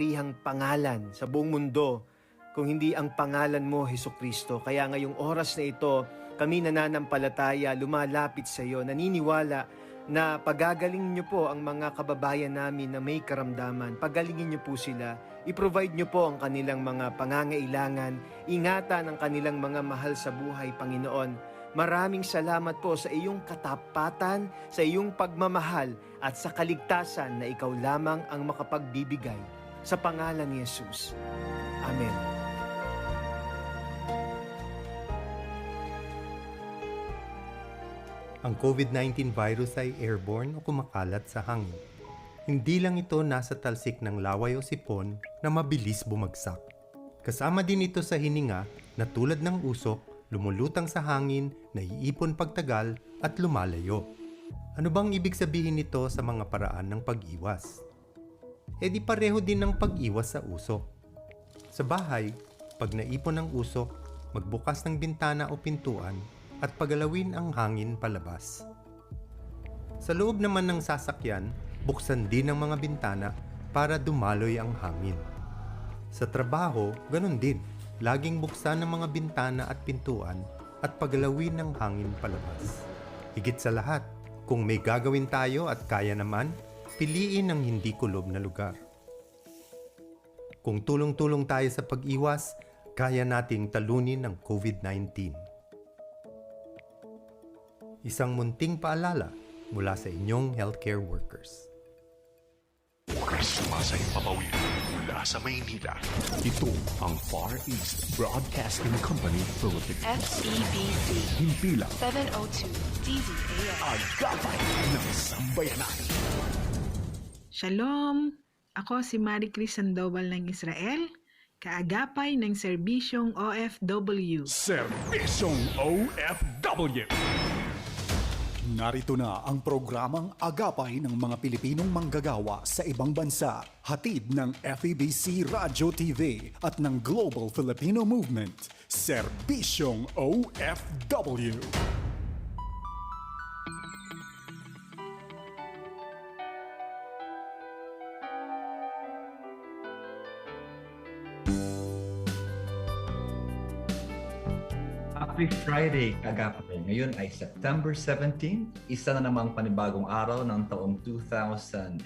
rihang pangalan sa buong mundo kung hindi ang pangalan mo, Heso Kristo. Kaya ngayong oras na ito, kami nananampalataya, lumalapit sa iyo, naniniwala na pagagaling niyo po ang mga kababayan namin na may karamdaman. Pagalingin niyo po sila. I-provide niyo po ang kanilang mga pangangailangan. Ingatan ang kanilang mga mahal sa buhay, Panginoon. Maraming salamat po sa iyong katapatan, sa iyong pagmamahal at sa kaligtasan na ikaw lamang ang makapagbibigay. Sa pangalan ni Jesus. Amen. Ang COVID-19 virus ay airborne o kumakalat sa hangin. Hindi lang ito nasa talsik ng laway o sipon na mabilis bumagsak. Kasama din ito sa hininga na tulad ng usok, lumulutang sa hangin, naiipon pagtagal at lumalayo. Ano bang ibig sabihin nito sa mga paraan ng pag-iwas? E di pareho din ng pag-iwas sa usok. Sa bahay, pag naipon ng usok, magbukas ng bintana o pintuan at pagalawin ang hangin palabas. Sa loob naman ng sasakyan, buksan din ang mga bintana para dumaloy ang hangin. Sa trabaho, ganun din. Laging buksan ang mga bintana at pintuan at pagalawin ng hangin palabas. Higit sa lahat, kung may gagawin tayo at kaya naman, piliin ang hindi kulob na lugar. Kung tulong-tulong tayo sa pag-iwas, kaya nating talunin ang COVID-19. Isang munting paalala mula sa inyong healthcare workers. Sumasay papawid mula sa Maynila. Ito ang Far East Broadcasting Company Philippines. FEBC Himpilang 702 DZAM. agapay ng sambayanan. Shalom! Ako si Marie Chris Sandoval ng Israel, kaagapay ng serbisyong OFW. Serbisyong OFW. Narito na ang programang Agapay ng mga Pilipinong manggagawa sa ibang bansa. Hatid ng FEBC Radio TV at ng Global Filipino Movement. Serbisyong OFW. Happy Friday, Agape! Ngayon ay September 17, isa na namang panibagong araw ng taong 2021.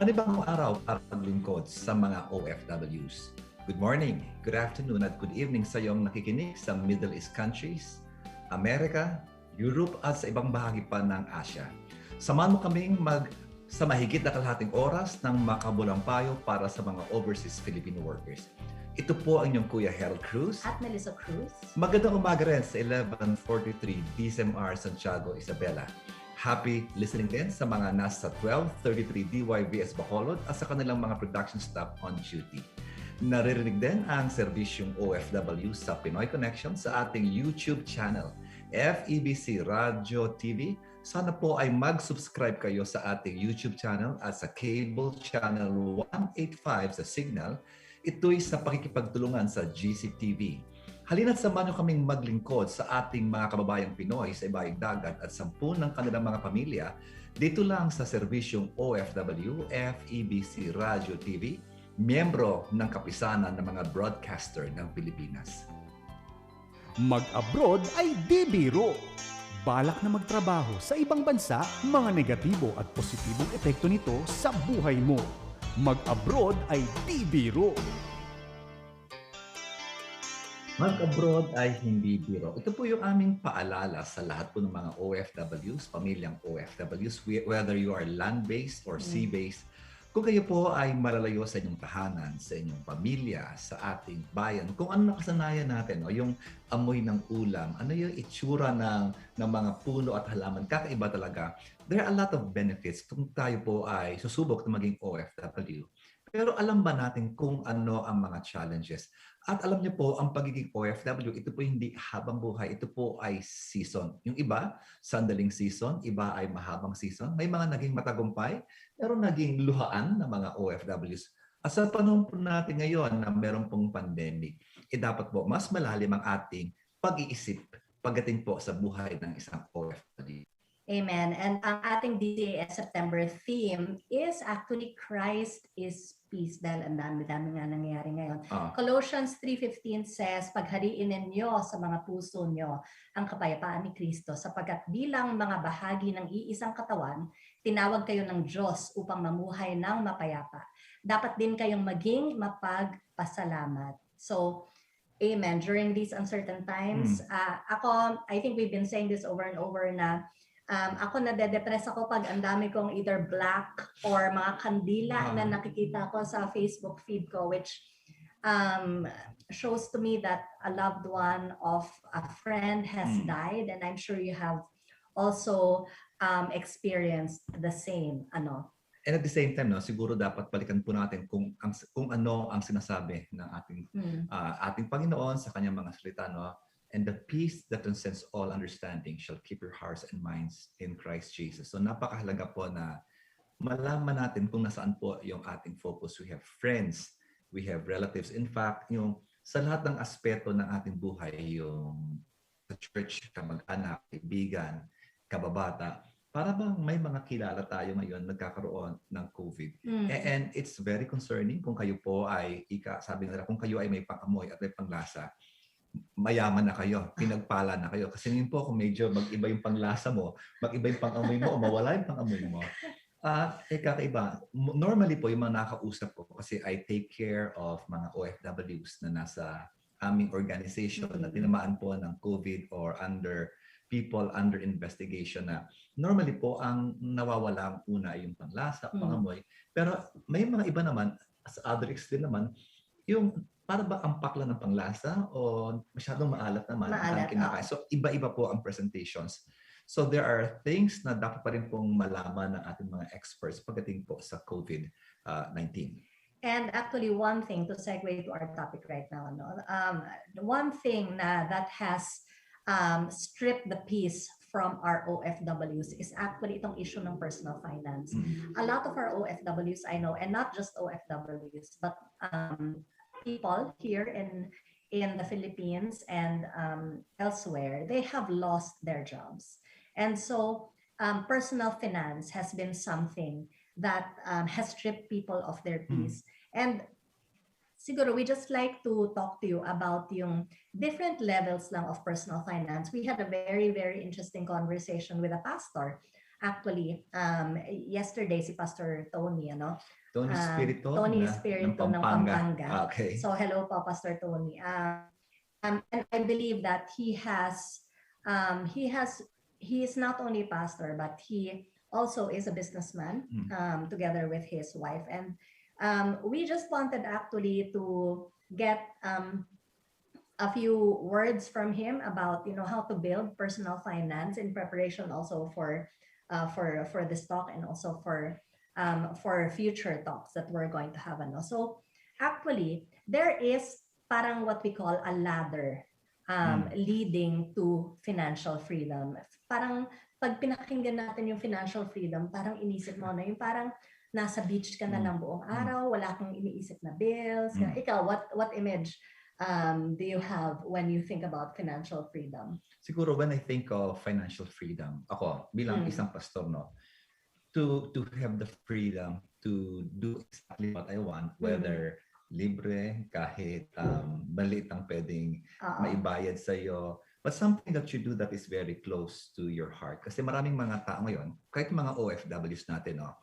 Panibagong araw para paglingkod sa mga OFWs. Good morning, good afternoon at good evening sa iyong nakikinig sa Middle East countries, Amerika, Europe at sa ibang bahagi pa ng Asia. Samahan mo kaming mag sa mahigit na kalahating oras ng makabulang payo para sa mga overseas Filipino workers. Ito po ang inyong Kuya Harold Cruz. at Melissa Cruz. Magandang umaga rin sa 1143 DSMR Santiago, Isabela. Happy listening din sa mga nasa 1233 DYVS Bacolod at sa kanilang mga production staff on duty. Naririnig din ang serbisyong OFW sa Pinoy Connection sa ating YouTube channel, FEBC Radio TV. Sana po ay mag-subscribe kayo sa ating YouTube channel at sa cable channel 185 sa Signal Ito'y sa pakikipagtulungan sa GCTV. Halina't samahan niyo kaming maglingkod sa ating mga kababayang Pinoy sa ibayang dagat at sampu ng kanilang mga pamilya dito lang sa serbisyong OFW, FEBC Radio TV, miyembro ng kapisanan ng mga broadcaster ng Pilipinas. Mag-abroad ay di biro. Balak na magtrabaho sa ibang bansa, mga negatibo at positibong epekto nito sa buhay mo. Mag-abroad ay di biro. Mag-abroad ay hindi biro. Ito po yung aming paalala sa lahat po ng mga OFWs, pamilyang OFWs, whe- whether you are land-based or sea-based. Kung kayo po ay malalayo sa inyong tahanan, sa inyong pamilya, sa ating bayan, kung ano nakasanayan natin, o yung amoy ng ulam, ano yung itsura ng, ng mga puno at halaman, kakaiba talaga. There are a lot of benefits kung tayo po ay susubok na maging OFW. Pero alam ba natin kung ano ang mga challenges? At alam niyo po, ang pagiging OFW, ito po hindi habang buhay, ito po ay season. Yung iba, sandaling season, iba ay mahabang season. May mga naging matagumpay, pero naging luhaan ng mga OFWs. At sa panahon po natin ngayon na meron pong pandemic, eh dapat po mas malalim ang ating pag-iisip pagdating po sa buhay ng isang OFW. Amen. And ang ating DCAS September theme is actually Christ is peace dahil ang dami-dami nga nangyayari ngayon. Ah, Colossians 3.15 says, Paghariin ninyo sa mga puso nyo ang kapayapaan ni Kristo sapagkat bilang mga bahagi ng iisang katawan, tinawag kayo ng Diyos upang mamuhay ng mapayapa. Dapat din kayong maging mapagpasalamat. So, Amen. During these uncertain times, ah, ako, I think we've been saying this over and over na um, ako nade-depress ako pag ang dami kong either black or mga kandila na Ah. nakikita ko sa Facebook feed ko, which um, shows to me that a loved one of a friend has Mm. died, and I'm sure you have also um, experienced the same. Ano? and at the same time, no, siguro dapat balikan po natin kung, ang, kung ano ang sinasabi ng ating Mm. ah, ating Panginoon sa kanyang mga salita, no? And the peace that transcends all understanding shall keep your hearts and minds in Christ Jesus. So napakahalaga po na malaman natin kung nasaan po yung ating focus. We have friends, we have relatives. In fact, yung sa lahat ng aspeto ng ating buhay, yung sa church, kamag-anak, kaibigan, kababata, para bang may mga kilala tayo ngayon nagkakaroon ng COVID. Mm. And it's very concerning kung kayo po ay, ika, sabi nila, kung kayo ay may pangamoy at may panglasa, mayaman na kayo, pinagpala na kayo. Kasi ngayon po, kung medyo mag-iba yung panglasa mo, mag-iba yung pangamoy mo, o mawala yung pangamoy mo, ah eh kakaiba. Normally po, yung mga nakausap ko, kasi I take care of mga OFWs na nasa aming organization na tinamaan po ng COVID or under people under investigation na normally po ang nawawala ang una ay yung panglasa, Mm. pangamoy. Pero may mga iba naman, sa other extreme naman, yung para ba ampak lang ng panglasa o masyadong maalat naman ang Maalat, kinakain. So iba-iba po ang presentations. So there are things na dapat pa rin pong malaman ng ating mga experts pagdating po sa COVID-19. And actually, one thing to segue to our topic right now, no? um, one thing na that has um, stripped the peace from our OFWs is actually itong issue ng personal finance. A lot of our OFWs I know, and not just OFWs, but um, people here in in the Philippines and um, elsewhere, they have lost their jobs, and so um, personal finance has been something that um, has stripped people of their Mm. peace. And siguro we just like to talk to you about yung different levels lang of personal finance. We had a very, very interesting conversation with a pastor. Actually, um, yesterday si Pastor Tony, ano? Tony Ah, Spirito, Tony Spirito ng Pampanga. Okay. So hello po, Pastor Tony. Uh, um, and I believe that he has, um, he has, he is not only pastor, but he also is a businessman Mm. um, together with his wife. And um, we just wanted actually to get um, a few words from him about you know how to build personal finance in preparation also for uh, for for this talk and also for um, for future talks that we're going to have. Ano. So actually, there is parang what we call a ladder um, leading to financial freedom. Parang pag pinakinggan natin yung financial freedom, parang inisip mo na yung parang nasa beach ka na Mm. lang buong araw, wala kang iniisip na bills. Mm. Ikaw, what what image um, do you have when you think about financial freedom? siguro when I think of financial freedom, ako bilang Mm. isang pastor, no, to to have the freedom to do exactly what I want, whether libre, kahit um, maliit ang pwedeng Oo. maibayad sa iyo, but something that you do that is very close to your heart. Kasi maraming mga tao ngayon, kahit mga OFWs natin, no,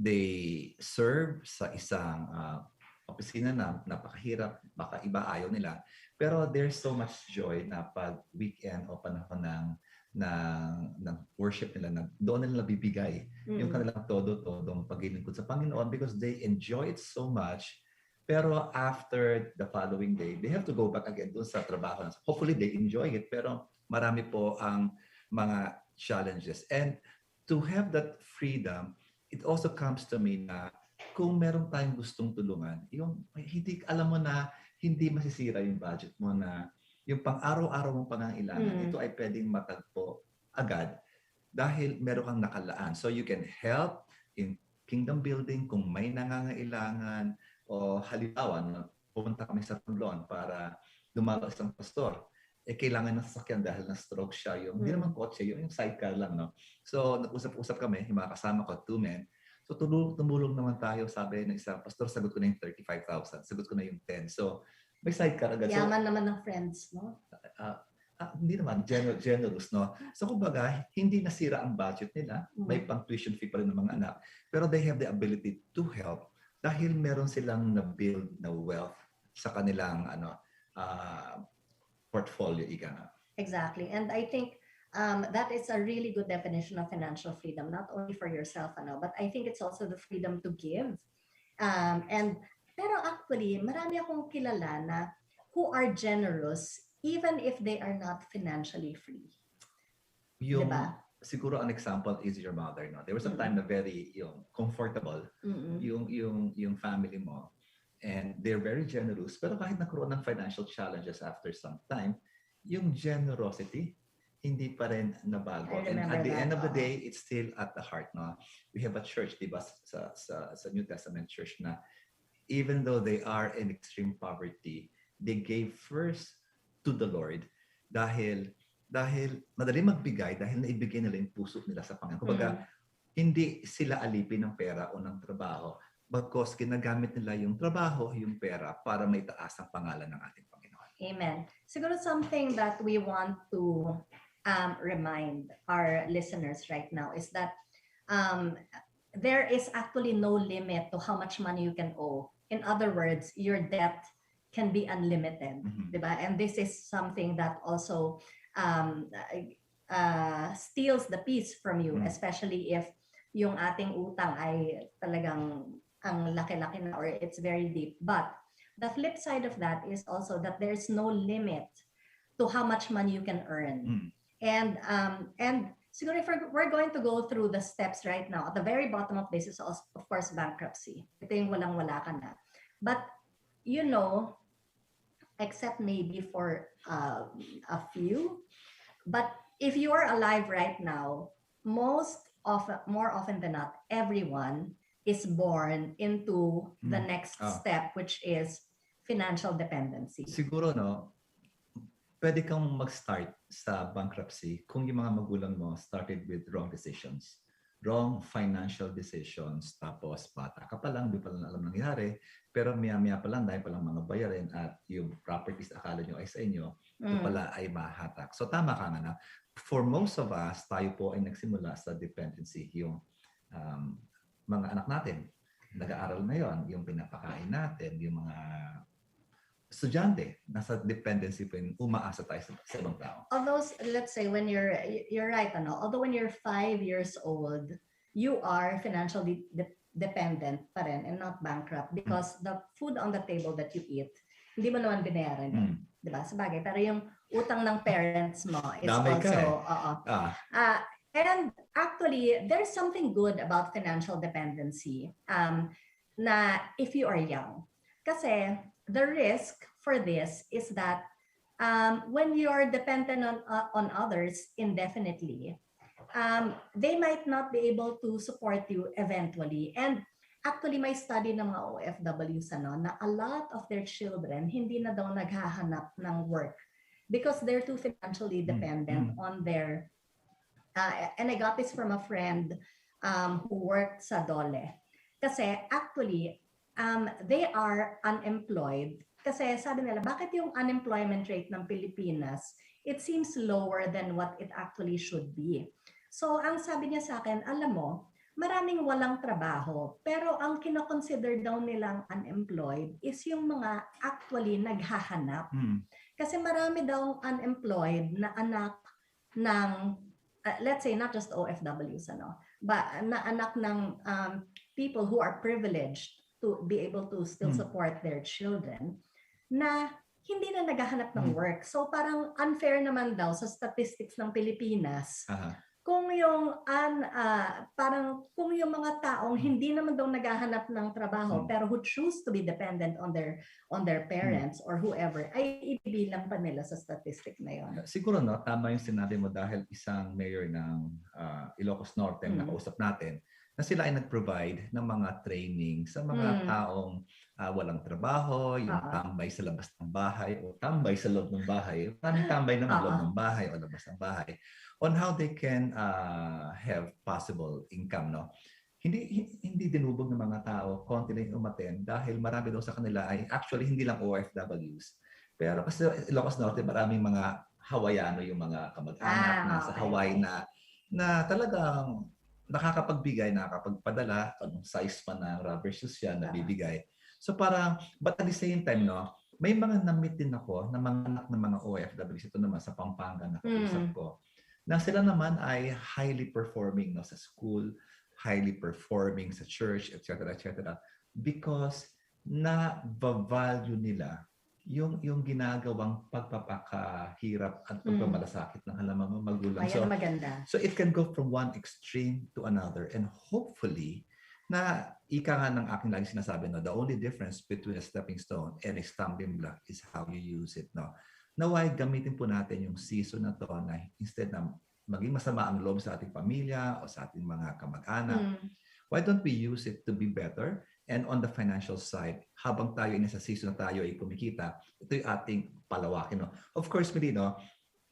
they serve sa isang ah, opisina na napakahirap, baka iba ayaw nila. Pero there's so much joy na pag weekend o panahon ng ng, ng worship nila na doon nila bibigay yung Mm. kanilang todo-todong paglilingkod sa Panginoon because they enjoy it so much. Pero after the following day, they have to go back again doon sa trabaho. Hopefully they enjoy it, pero marami po ang mga challenges. And to have that freedom, it also comes to me na kung meron tayong gustong tulungan, yung hindi alam mo na hindi masisira yung budget mo na yung pang-araw-araw mong pangangailangan, Mm. ito ay pwedeng matagpo agad dahil meron kang nakalaan. So you can help in kingdom building kung may nangangailangan o halimbawa, pumunta kami sa Tumlon para dumalo isang pastor. Eh kailangan ng sasakyan dahil na-stroke siya. Yung, hindi Mm. naman kotse, yung, yung sidecar lang, no? So, nag-usap-usap kami, yung mga kasama ko, two men. So, tumulong, tumulong naman tayo, sabi ng isang pastor, sagot ko na yung 35,000, sagot ko na yung 10. So, may sidecar agad. So, Yaman naman ng friends mo. ah, hindi naman, gener- generous, no? So, kumbaga, hindi nasira ang budget nila. May Mm. pang tuition fee pa rin ng mga anak. Pero they have the ability to help dahil meron silang na-build na wealth sa kanilang ano ah, portfolio, ika. Exactly. And I think um, that is a really good definition of financial freedom, not only for yourself, ano, but I think it's also the freedom to give. Um, and pero actually, marami akong kilala na who are generous even if they are not financially free. Yung, Diba? siguro an example is your mother, no? There was a Mm. time na very yung comfortable Mm-mm. yung yung yung family mo and they're very generous. Pero kahit nagkaroon ng financial challenges after some time yung generosity hindi pa rin nabago. And at the that, end of the day it's still at the heart no? We have a church di ba sa sa sa New Testament church na even though they are in extreme poverty they gave first to the Lord dahil dahil madali magbigay dahil naibigay nila yung puso nila sa Panginoon. Kumbaga, Mm. hindi sila alipin ng pera o ng trabaho bagkos ginagamit nila yung trabaho, yung pera para maitaas ang pangalan ng ating Panginoon. Amen. Siguro something that we want to um, remind our listeners right now is that um, there is actually no limit to how much money you can owe. In other words, your debt can be unlimited, Mhm. diba? And this is something that also um, uh, steals the peace from you, Mm. especially if yung ating utang ay talagang ang laki-laki na or it's very deep. But the flip side of that is also that there's no limit to how much money you can earn. Mm. And um and siguro if we're, we're going to go through the steps right now, at the very bottom of this is also, of course bankruptcy. Ito yung walang-wala ka na. But you know, except maybe for uh, a few, but if you are alive right now, most often, more often than not, everyone is born into the Mm. next Ah. step, which is financial dependency. Siguro, no, pwede kang mag-start sa bankruptcy kung yung mga magulang mo started with wrong decisions. Wrong financial decisions. Tapos, bata ka pa lang, di pa lang alam nangyari. Pero maya-maya pa lang, dahil pa lang mga bayarin at yung properties akala nyo ay sa inyo, ito Mm. pala ay mahatak. So tama ka nga na. For most of us, tayo po ay nagsimula sa dependency. Yung um, mga anak natin, nag-aaral ngayon, yung pinapakain natin, yung mga estudyante, nasa dependency po yun, umaasa tayo sa, sa ibang tao. although let's say when you're you're right ano although when you're five years old you are financially de- dependent pa rin and not bankrupt because the food on the table that you eat hindi mo naman binayaran Mm. di ba sa bagay. Pero yung utang ng parents mo is Damay ka also eh. oo. Ah, Uh, and actually, there's something good about financial dependency um, na if you are young. Kasi the risk for this is that um, when you're dependent on, uh, on others indefinitely, um, they might not be able to support you eventually. And actually, may study ng mga OFWs ano, na a lot of their children hindi na daw naghahanap ng work because they're too financially dependent on their uh, and I got this from a friend um, who worked sa Dole. Kasi actually, um, they are unemployed. Kasi sabi nila, bakit yung unemployment rate ng Pilipinas, it seems lower than what it actually should be. So ang sabi niya sa akin, alam mo, maraming walang trabaho, pero ang kinoconsider daw nilang unemployed is yung mga actually naghahanap. mm, Kasi marami daw unemployed na anak ng, uh, let's say, not just OFWs, ano, but na anak ng um, people who are privileged to be able to still Hmm. support their children, na hindi na naghahanap ng Hmm. work. So parang unfair naman daw sa statistics ng Pilipinas aha. Kung yung an ah, parang kung yung mga taong hindi naman daw naghahanap ng trabaho Hmm. pero who choose to be dependent on their on their parents or whoever ay ibibilang pa nila sa statistic na yon. Siguro no, tama yung sinabi mo dahil isang mayor ng ah, Ilocos Norte Mm. na kausap natin na sila ay nag-provide ng mga training sa mga Mm. taong ah, walang trabaho, yung Oo. tambay sa labas ng bahay o tambay sa loob ng bahay. Maraming tambay ng loob Oo. ng bahay o labas ng bahay on how they can ah, have possible income, no? Hindi hi- hindi dinubog ng mga tao, konti yung umaten dahil marami daw sa kanila ay actually hindi lang OFWs. Pero kasi Ilocos Norte, maraming mga Hawaiano yung mga kamag-anak Ah, nasa okay, Hawaii okay. na na talagang nakakapagbigay, nakakapagpadala, anong size pa ng rubber shoes yan, nabibigay. So parang, but at the same time, no, may mga namit din ako na mga anak ng mga OFWs, ito naman sa Pampanga na kausap Mm. ko, na sila naman ay highly performing no, sa school, highly performing sa church, etc. etc. Because na-value nila yung yung ginagawang pagpapakahirap at Mm. pagpamalasakit ng halamang mga magulang. So, maganda. So it can go from one extreme to another and hopefully na ika nga ng aking lagi sinasabi no the only difference between a stepping stone and a stumbling block is how you use it no naway gamitin po natin yung season na to na instead na maging masama ang loob sa ating pamilya o sa ating mga kamag-anak Mm. why don't we use it to be better and on the financial side habang tayo ay nasa season na tayo ay kumikita ito yung ating palawakin no? Of course Melino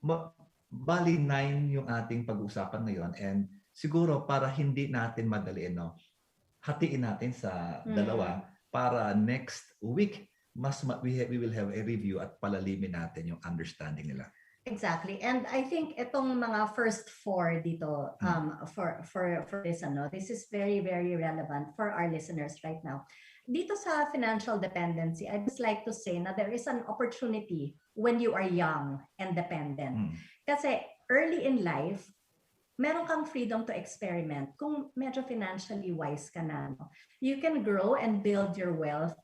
ma- bali nine yung ating pag-uusapan ngayon. And siguro para hindi natin madaliin no? Hatiin natin sa Mm. dalawa para next week mas ma- we, ha- we will have a review at palalimin natin yung understanding nila Exactly. And I think itong mga first four dito um for for for this ano, this is very very relevant for our listeners right now. Dito sa financial dependency, I'd just like to say na there is an opportunity when you are young and dependent. Mm. Kasi early in life, meron kang freedom to experiment. Kung medyo financially wise ka na, no? you can grow and build your wealth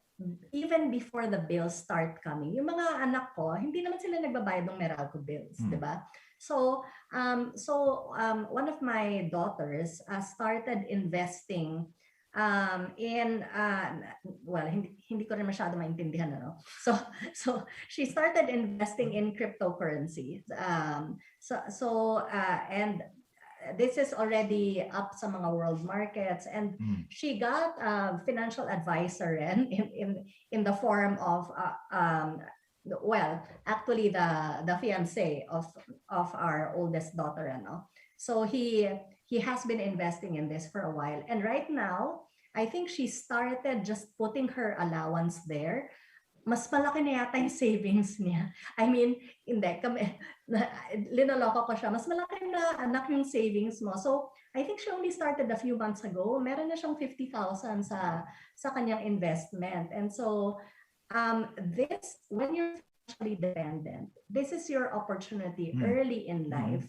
even before the bills start coming. Yung mga anak ko, hindi naman sila nagbabayad ng Meralco bills, Mm. di ba? So, um, so um, one of my daughters uh, started investing um, in, uh, well, hindi, hindi ko rin masyado maintindihan, ano? So, so she started investing in cryptocurrency. Um, so, so uh, and this is already up sa mga world markets. And Mm. she got a financial advisor in in in the form of uh, um well actually the the fiance of of our oldest daughter ano. So he he has been investing in this for a while. And right now i think she started just putting her allowance there mas malaki na yata yung savings niya. I mean, hindi, kami, na, linoloko ko siya, mas malaki na anak yung savings mo. So, I think she only started a few months ago. Meron na siyang 50,000 sa sa kanyang investment. And so, um, this, when you're financially dependent, this is your opportunity Mm. early in life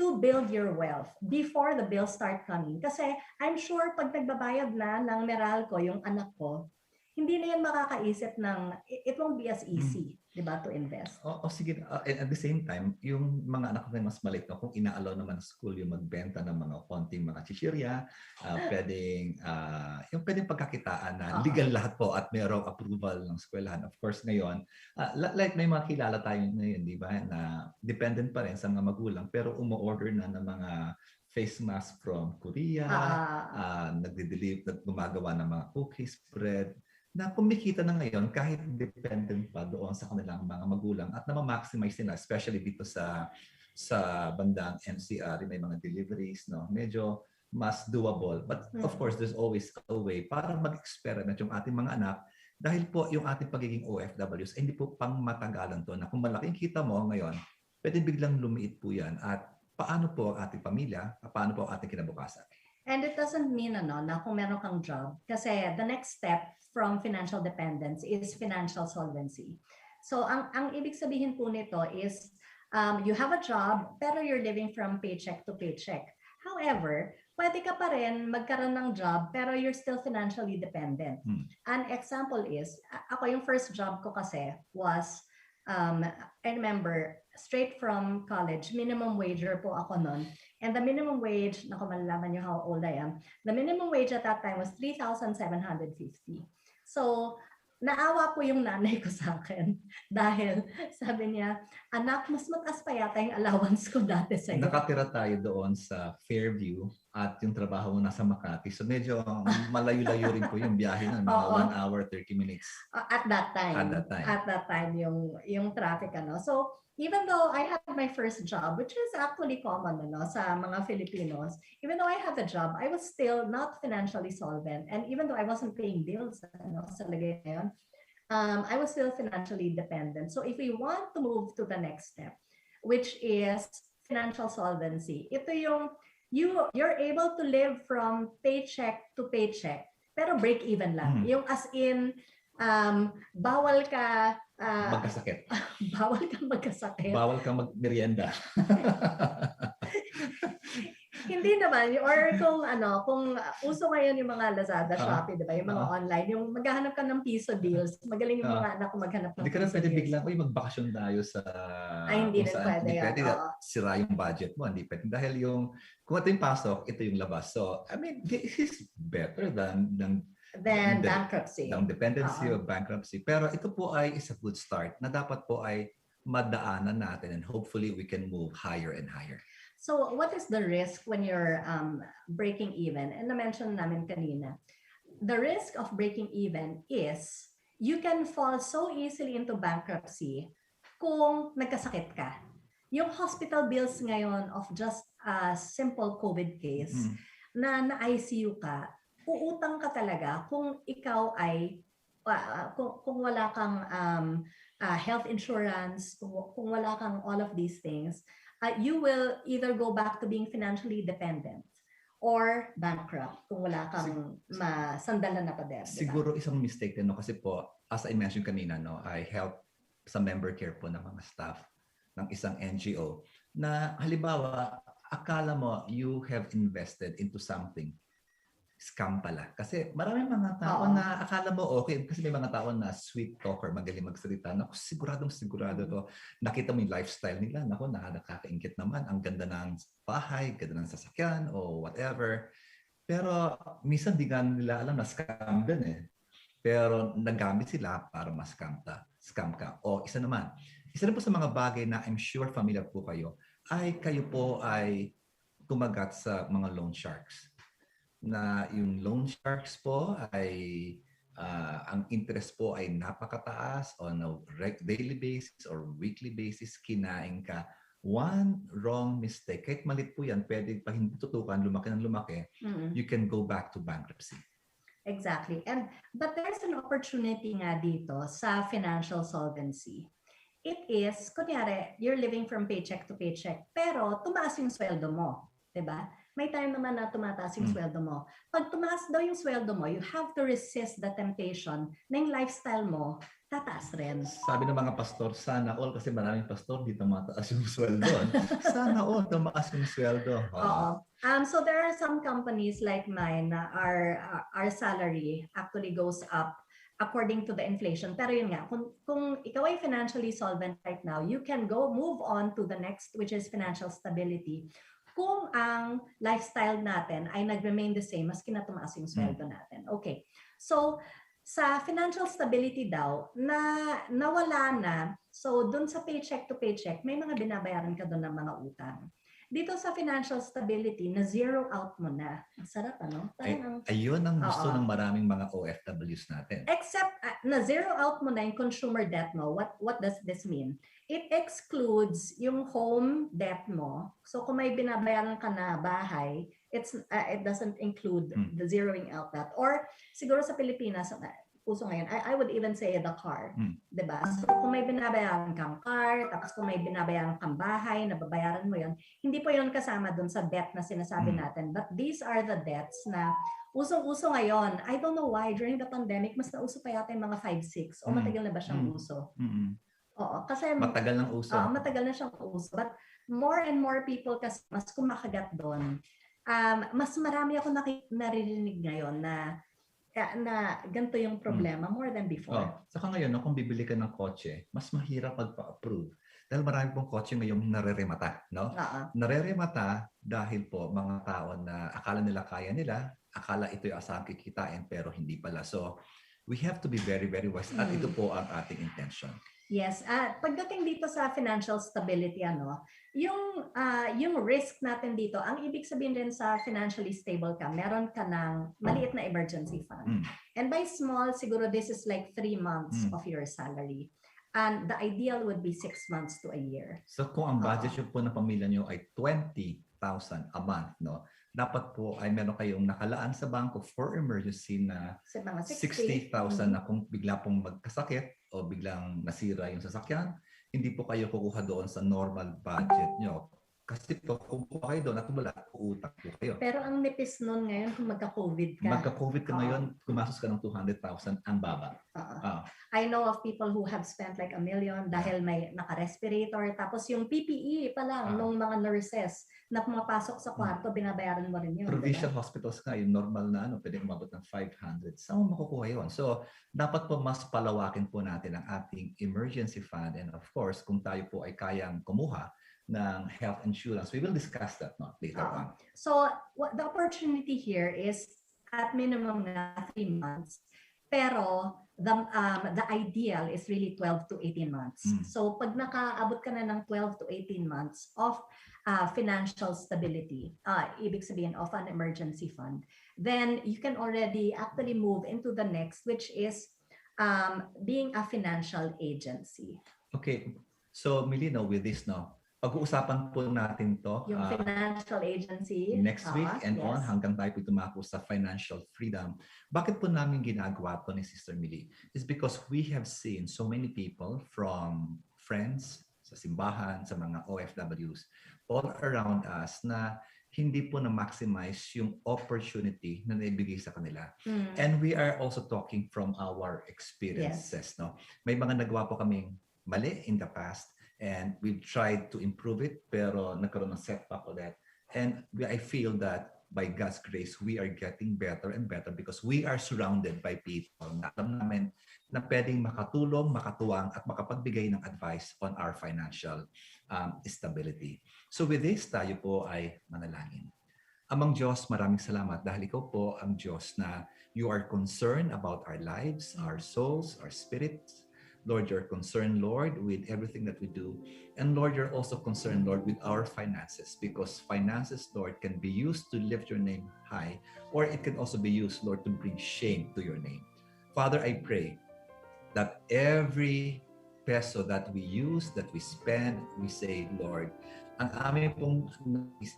to build your wealth before the bills start coming. Kasi I'm sure pag nagbabayad na ng Meralco yung anak ko, hindi na yan makakaisip ng, it won't be as easy, di ba, to invest. O, o sige, uh, and at the same time, yung mga anak ko mas maliit no, kung inaalaw naman ng school yung magbenta ng mga konting mga chichirya, uh, pwedeng, uh, yung pwedeng pagkakitaan na Oo. legal lahat po at mayroong approval ng eskwelahan. Of course, ngayon, uh, li- like may mga kilala tayo ngayon, di ba, na dependent pa rin sa mga magulang, pero umu-order na ng mga face mask from Korea, Ah, uh, nagde-deliver, gumagawa ng mga cookies, bread, na kumikita na ngayon kahit dependent pa doon sa kanilang mga magulang at na ma-maximize nila, especially dito sa sa bandang NCR, may mga deliveries, no? Medyo mas doable. But of Mm. course, there's always a way para mag-experiment yung ating mga anak dahil po yung ating pagiging OFWs, eh, hindi po pang matagalan to na kung malaking kita mo ngayon, pwede biglang lumiit po yan at paano po ang ating pamilya, paano po ang ating kinabukasan. And it doesn't mean ano, na kung meron kang job. Kasi the next step from financial dependence is financial solvency. So ang, ang ibig sabihin po nito is um, you have a job pero you're living from paycheck to paycheck. However, pwede ka pa rin magkaroon ng job pero you're still financially dependent. Hmm. An example is, ako yung first job ko kasi was, um, I remember, straight from college, minimum wager po ako noon. And the minimum wage, naku malalaman niyo how old I am, the minimum wage at that time was 3,750. So, naawa po yung nanay ko sa akin dahil sabi niya, anak, mas mataas pa yata yung allowance ko dati sa'yo. Nakatira tayo doon sa Fairview at yung trabaho mo nasa Makati. So medyo malayo-layo rin po yung biyahe ng mga Oo. 1 hour, 30 minutes. At that time. At that time. At that time, yung, yung traffic, ano. So, even though I had my first job, which is actually common, ano, sa mga Filipinos, even though I had a job, I was still not financially solvent. And even though I wasn't paying bills, ano, sa lagay na yun, um, I was still financially dependent. So, if we want to move to the next step, which is financial solvency, ito yung you you're able to live from paycheck to paycheck pero break even lang Mhm. yung as in um bawal ka ah, Magkasakit. bawal ka magkasakit Bawal kang magmerienda. hindi naman or kung ano kung uh, uso ngayon yung mga Lazada Ah. Shopee di ba yung mga Ah. online yung maghahanap ka ng piso deals magaling yung mga anak ko maghanap ng Hindi ka na pwede deals. biglang, uy, magbakasyon tayo sa... Ay, hindi rin saan." pwede Hindi pwede. oo. Sira yung budget mo. Hindi pwede. Dahil yung, kung ito yung pasok, ito yung labas. So, I mean, this is better than, than, then Hindi. bankruptcy than dependency Oo. or bankruptcy. Pero ito po ay is a good start na dapat po ay madaanan natin and hopefully we can move higher and higher. So what is the risk when you're um, breaking even? And na-mention namin kanina, the risk of breaking even is you can fall so easily into bankruptcy kung nagkasakit ka. Yung hospital bills ngayon of just a simple COVID case Mm. na na-ICU ka, uutang ka talaga kung ikaw ay ah, kung, kung wala kang um, ah, health insurance, kung, kung wala kang all of these things, uh, you will either go back to being financially dependent or bankrupt kung wala kang masandalan na pader. Siguro isang mistake din, no? kasi po, as I mentioned kanina, no, I help sa member care po ng mga staff ng isang NGO na halimbawa, akala mo you have invested into something scam pala. Kasi maraming mga tao Oo. na akala mo okay, kasi may mga tao na sweet talker, magaling magsalita. Naku, siguradong sigurado to. Nakita mo yung lifestyle nila. Naku, na, nakakaingit naman. Ang ganda ng bahay, ganda ng sasakyan, o whatever. Pero minsan di nga nila alam na scam din eh. Pero nagamit sila para ma-scam ka. Scam ka. O isa naman, isa rin po sa mga bagay na I'm sure familiar po kayo, ay kayo po ay kumagat sa mga loan sharks. Na yung loan sharks po ay ah, ang interest po ay napakataas on a daily basis or weekly basis, kinain ka. One wrong mistake, kahit malit po yan, pwede pa hindi tutukan, lumaki ng lumaki, Mm. you can go back to bankruptcy. Exactly. And but there's an opportunity nga dito sa financial solvency. It is, kunyari, you're living from paycheck to paycheck, pero tumaas yung sweldo mo, 'di ba? May time naman na tumataas yung Mm. sweldo mo. Pag tumaas daw yung sweldo mo, you have to resist the temptation na yung lifestyle mo tataas rin. Sabi ng mga pastor, sana all, kasi maraming pastor, di tumataas yung sweldo. sana all, tumaas yung sweldo. Oo. Um, so there are some companies like mine na our uh, our salary actually goes up according to the inflation. Pero yun nga, kung, kung ikaw ay financially solvent right now, you can go move on to the next which is financial stability. Kung ang lifestyle natin ay nag-remain the same maski na tumaas yung sweldo natin. Okay. So, sa financial stability daw, na nawala na, so dun sa paycheck to paycheck, may mga binabayaran ka doon ng mga utang dito sa financial stability na zero out mo na. Ang sarap ano? Ay, ayun ang gusto Oo. ng maraming mga OFWs natin. except uh, na zero out mo na yung consumer debt mo. What what does this mean? It excludes yung home debt mo. So kung may binabayaran ka na bahay, it's uh, it doesn't include Hmm. the zeroing out that. Or siguro sa Pilipinas, uh, puso ngayon, I, I would even say the car. Hmm. 'di ba? So kung may binabayaran kang car, tapos kung may binabayaran kang bahay, nababayaran mo 'yon, hindi po 'yon kasama dun sa debt na sinasabi Hmm. natin. But these are the debts na usong-uso ngayon. I don't know why during the pandemic mas nauso pa yata yung mga 5-6 o Hmm. matagal na ba siyang Hmm. uso? Mm-mm. Oo, kasi Matagal ng uso. Oo, matagal na siyang uso. But more and more people kasi mas kumakagat doon. Um, mas marami ako naki- naririnig ngayon na na ganito yung problema more than before. Oh, saka ngayon, no, kung bibili ka ng kotse, mas mahirap magpa-approve. Dahil marami pong kotse ngayon nareremata, no? Oo. Nareremata dahil po mga tao na akala nila kaya nila, akala ito yung asahang kikitain pero hindi pala. So, we have to be very, very wise. At ito po ang ating intention. Yes, at pagdating dito sa financial stability ano, yung ah, yung risk natin dito, ang ibig sabihin din sa financially stable ka, meron ka ng maliit na emergency fund. Mm. And by small, siguro this is like three months Mm. of your salary. And the ideal would be six months to a year. So kung ang budget Oo. po ng pamilya nyo ay 20,000 a month, no? Dapat po ay meron kayong nakalaan sa bangko for emergency na Sa mga 60. 60,000 na kung bigla pong magkasakit o biglang nasira yung sasakyan, hindi po kayo kukuha doon sa normal budget nyo. Kasi po, kung kukuha kayo doon at wala, uutang po kayo. Pero ang nipis nun ngayon kung magka-COVID ka. Magka-COVID ka Oo. ngayon, gumastos ka ng 200,000 ang baba. Oo. Ah. I know of people who have spent like a million dahil may naka-respirator. Tapos yung PPE pa lang Ah. nung mga nurses na pumapasok sa kwarto, binabayaran mo rin yun. Provincial hospitals nga, yung normal na ano, pwede umabot ng 500. Saan mo makukuha yun? So, dapat po mas palawakin po natin ang ating emergency fund. And of course, kung tayo po ay kayang kumuha ng health insurance, we will discuss that no, later Oo. on. So what the opportunity here is at minimum na three months. Pero the um, the ideal is really 12 to 18 months. Mm. So pag nakaabot ka na ng 12 to 18 months of uh, financial stability, uh, ibig sabihin of an emergency fund, then you can already actually move into the next, which is um, being a financial agency. Okay, so Milino, with this no, pag-uusapan po natin to Yung ah, financial agency. next week ah, and on yes. hanggang tayo po tumako sa financial freedom. Bakit po namin ginagawa to ni Sister Millie? Is because we have seen so many people from friends, sa simbahan, sa mga OFWs, all around us na hindi po na-maximize yung opportunity na naibigay sa kanila. Mm. And we are also talking from our experiences. No? May mga nagawa po kaming mali in the past and we've tried to improve it pero nagkaroon ng setback ulit. And we, I feel that by God's grace, we are getting better and better because we are surrounded by people na alam namin na pwedeng makatulong, makatuwang at makapagbigay ng advice on our financial um, stability. So with this, tayo po ay manalangin. Amang Diyos, maraming salamat dahil ikaw po ang Diyos na you are concerned about our lives, our souls, our spirits. Lord, you're concerned, Lord, with everything that we do. And Lord, you're also concerned, Lord, with our finances because finances, Lord, can be used to lift your name high or it can also be used, Lord, to bring shame to your name. Father, I pray that every peso that we use, that we spend, we say, Lord, ang aming pong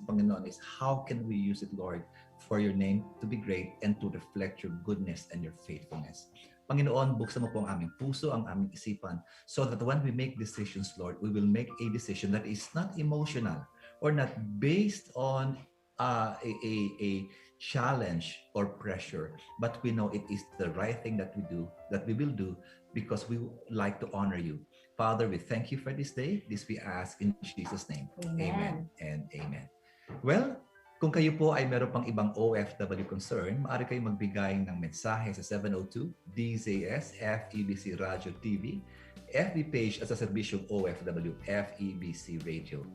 Panginoon, is how can we use it, Lord, for your name to be great and to reflect your goodness and your faithfulness. Panginoon, buksan mo po ang aming puso, ang aming isipan, so that when we make decisions, Lord, we will make a decision that is not emotional or not based on uh, a, a, a challenge or pressure, but we know it is the right thing that we do, that we will do, because we like to honor you. Father, we thank you for this day. This we ask in Jesus' name. Amen and amen. Well, kung kayo po ay meron pang ibang OFW concern, maaari kayong magbigay ng mensahe sa 702 DZS FEBC Radio TV, FB page at sa serbisyong OFW FEBC Radio.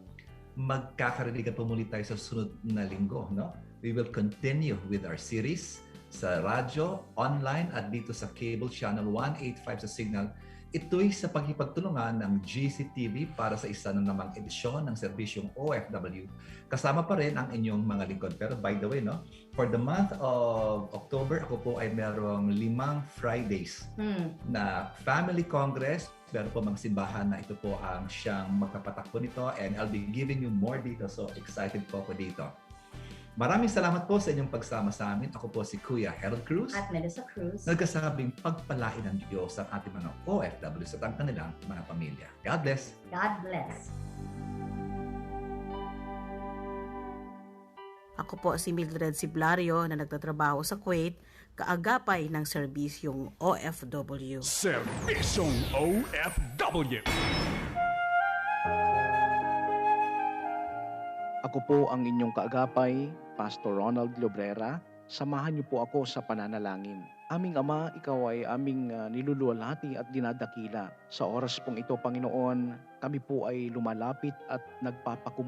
Magkakarinigan po muli tayo sa sunod na linggo. No? We will continue with our series sa radyo, online at dito sa cable channel 185 sa Signal Ito'y sa pagkipagtulungan ng GCTV para sa isa na namang edisyon ng serbisyong OFW. Kasama pa rin ang inyong mga lingkod. Pero by the way, no, for the month of October, ako po ay merong limang Fridays Hmm. na Family Congress. Meron po mga simbahan na ito po ang siyang magpapatakbo nito and I'll be giving you more details. So excited po ako dito. Maraming salamat po sa inyong pagsama sa amin. Ako po si Kuya Harold Cruz. At Melissa Cruz. Nagkasabing pagpalain ng Diyos ang ating mga OFWs at ang kanilang mga pamilya. God bless. God bless. Ako po si Mildred Siblario na nagtatrabaho sa Kuwait, kaagapay ng serbisyong OFW. Servisyong OFW. Ako po ang inyong kaagapay, Pastor Ronald Lobrera. Samahan niyo po ako sa pananalangin. Aming Ama, Ikaw ay aming uh, niluluwalhati at dinadakila. Sa oras pong ito, Panginoon, kami po ay lumalapit at nagpapakum